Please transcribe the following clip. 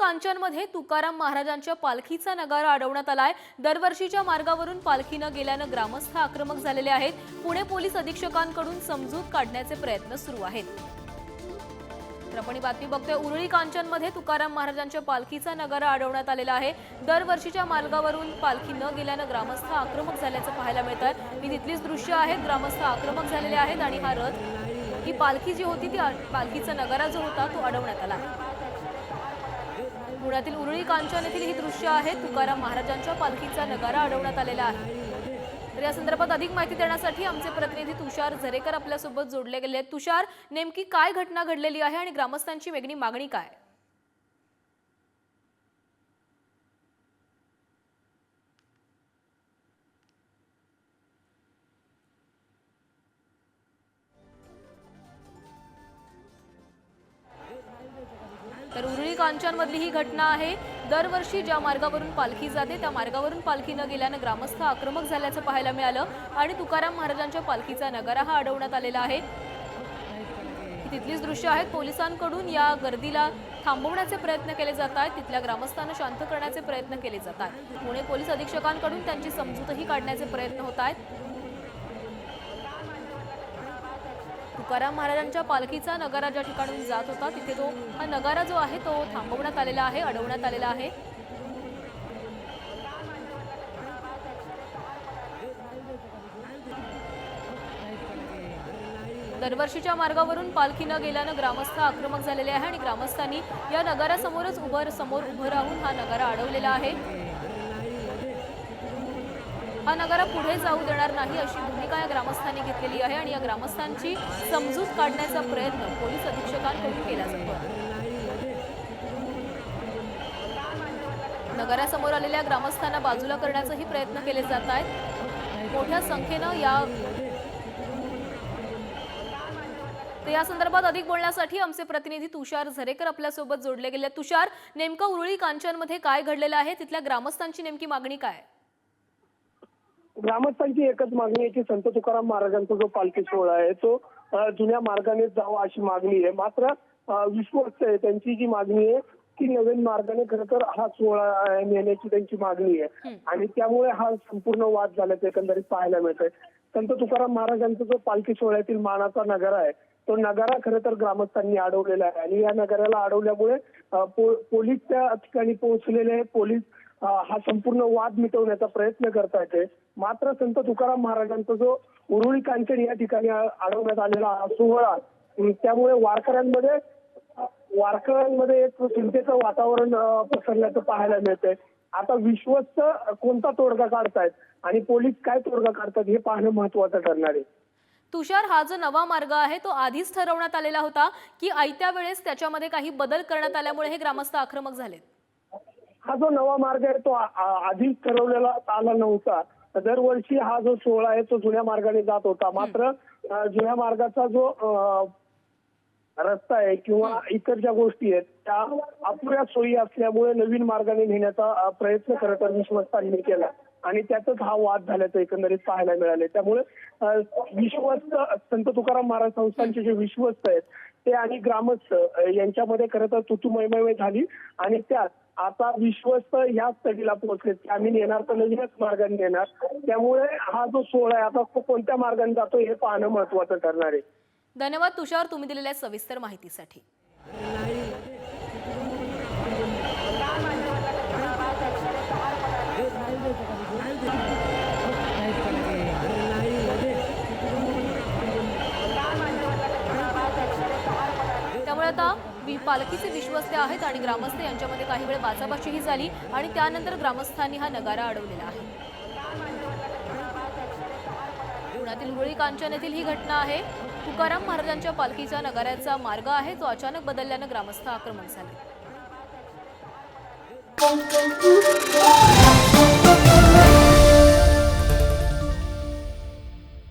कांचनमध्ये तुकाराम महाराजांच्या पालखीचा नगारा अडवण्यात आलाय. दरवर्षीच्या मार्गावरून पालखीनं गेल्यानं ग्रामस्थ आक्रमक झालेले आहेत. पुणे पोलीस अधीक्षकांकडून समजूत काढण्याचे प्रयत्न सुरू आहेत. आपण ही बातमी बघतोय. उरळी कांचनमध्ये तुकाराम महाराजांच्या पालखीचा नगारा अडवण्यात आलेला आहे. दरवर्षीच्या मार्गावरून पालखी न गेल्यानं ग्रामस्थ आक्रमक झाल्याचं पाहायला मिळत आहे ही तिथलीच दृश्य आहेत ग्रामस्थ आक्रमक झालेले आहेत आणि हा रथ ही पालखी जी होती ती पालखीचा नगारा जो होता तो अडवण्यात आला. पुण्यातील उरळी कांचन येथील ही दृश्य आहे. तुकाराम महाराजांच्या पालखीचा नगारा अडवण्यात आलेला आहे. तर या संदर्भात अधिक माहिती देण्यासाठी आमचे प्रतिनिधी तुषार झरेकर आपल्यासोबत जोडले गेले आहेत. तुषार नेमकी काय घटना घडलेली आहे आणि ग्रामस्थांची वेगळी मागणी काय? कांचांमधली ही घटना आहे. दरवर्षी ज्या मार्गावरून पालखी जाते त्या मार्गावरून पालखी न गेल्यानं ग्रामस्थ आक्रमक झाल्याचं पाहायला मिळालं आणि तुकाराम महाराजांच्या पालखीचा नगारा हा अडवण्यात आलेला आहे. तिथलीच दृश्य आहेत. पोलिसांकडून या गर्दीला थांबवण्याचे प्रयत्न केले जात आहेत तिथल्या ग्रामस्थांना शांत करण्याचे प्रयत्न केले जात आहेत पुणे पोलीस अधीक्षकांकडून त्यांची समजूतही काढण्याचे प्रयत्न होत आहेत. तुकाराम महाराजांच्या पालखीचा नगारा ज्या ठिकाणून जात होता तिथे तो हा नगारा जो आहे तो थांबवण्यात आलेला आहे अडवण्यात आलेला आहे. दरवर्षीच्या मार्गावरून पालखी न गेल्यानं ग्रामस्थ आक्रमक झालेले आहे आणि ग्रामस्थांनी या नगारासमोरच उभं समोर उभं राहून हा नगारा अडवलेला आहे. हा नगारा पुढे जाऊ देणार नाही अशी भूमिका या ग्रामस्थांनी घेतलेली आहे आणि या ग्रामस्थांची समजूत काढण्याचा प्रयत्न पोलीस अधीक्षकांकडून केला जातो. नगरासमोर आलेल्या ग्रामस्थांना बाजूला करण्याचाही प्रयत्न केले जात आहेत. मोठ्या संख्येनं या तर या संदर्भात अधिक बोलण्यासाठी आमचे प्रतिनिधी तुषार झरेकर आपल्यासोबत जोडले गेले तुषार नेमकं उरुळी कांचनमध्ये काय घडलेलं आहे? तिथल्या ग्रामस्थांची नेमकी मागणी काय आहे? ग्रामस्थांची एकच मागणी आहे की संत तुकाराम महाराजांचा जो पालखी सोहळा आहे तो जुन्या मार्गाने जावा अशी मागणी आहे. मात्र विश्वस्त आहे त्यांची जी मागणी आहे की नवीन मार्गाने खरं तर हा सोहळा नेण्याची त्यांची मागणी आहे. आणि त्यामुळे हा संपूर्ण वाद झाल्याचं एकंदरीत पाहायला मिळतंय. संत तुकाराम महाराजांचा जो पालखी सोहळ्यातील मानाचा नगारा आहे तो नगारा खरं तर ग्रामस्थांनी अडवलेला आहे. आणि या नगाराला अडवल्यामुळे पोलीस त्या ठिकाणी पोहोचलेले आहे. पोलीस हा संपूर्ण वाद मिटवण्याचा प्रयत्न करतायत मात्र संत तुकाराम महाराजांचा जो उरुळी कांचन या ठिकाणी अ- अडवण्यात आलेला सोहळा त्यामुळे वारकऱ्यांमध्ये वारकऱ्यांमध्ये एक चिंतेचं वातावरण पसरल्याचं पाहायला मिळतंय. आता विश्वस्त कोणता तोडगा काढतायत आणि पोलीस काय तोडगा काढतात हे पाहणं महत्वाचं ठरणार आहे. तुषार हा जो नवा मार्ग आहे तो आधीच ठरवण्यात आलेला होता की आयत्या वेळेस त्याच्यामध्ये काही बदल करण्यात आल्यामुळे हे ग्रामस्थ आक्रमक झालेत. हा जो नवा मार्ग आहे तो आधीच ठरवलेला आला नव्हता. दरवर्षी हा जो सोहळा आहे तो जुन्या मार्गाने जात होता. मात्र जुन्या मार्गाचा जो रस्ता आहे किंवा इतर ज्या गोष्टी आहेत त्या अपुऱ्या सोयी असल्यामुळे नवीन मार्गाने नेण्याचा प्रयत्न खरं तर विश्वस्तांनी केला. आणि त्यातच हा वाद झाल्याचं एकंदरीत पाहायला मिळाले त्यामुळे विश्वस्त संत तुकाराम महाराज संस्थांचे जे विश्वस्त आहेत ते आणि ग्रामस्थ यांच्यामध्ये खरं तर तुतुमयमय झाली आणि त्यात आता विश्वस्त ह्याच स्टडीला पोहोचले की आम्ही नेणार तर नवीनच मार्गाने नेणार. त्यामुळे हा जो सोहळा आहे आता तो कोणत्या मार्गाने जातो हे पाहणं महत्वाचं ठरणार आहे. धन्यवाद तुषार तुम्ही दिलेल्या सविस्तर माहितीसाठी. त्यामुळे आता पालखीचे विश्वस्त आहेत आणि ग्रामस्थ यांच्यामध्ये काही वेळ बाचाबाचीही झाली आणि त्यानंतर ग्रामस्थांनी हा नगारा अडवलेला आहे. पुण्यातील हुळी कांचन येथील ही घटना आहे. तुकाराम महाराजांच्या पालखीच्या नगाऱ्याचा मार्ग आहे. तो अचानक बदलल्यानं ग्रामस्थ आक्रमण झाले.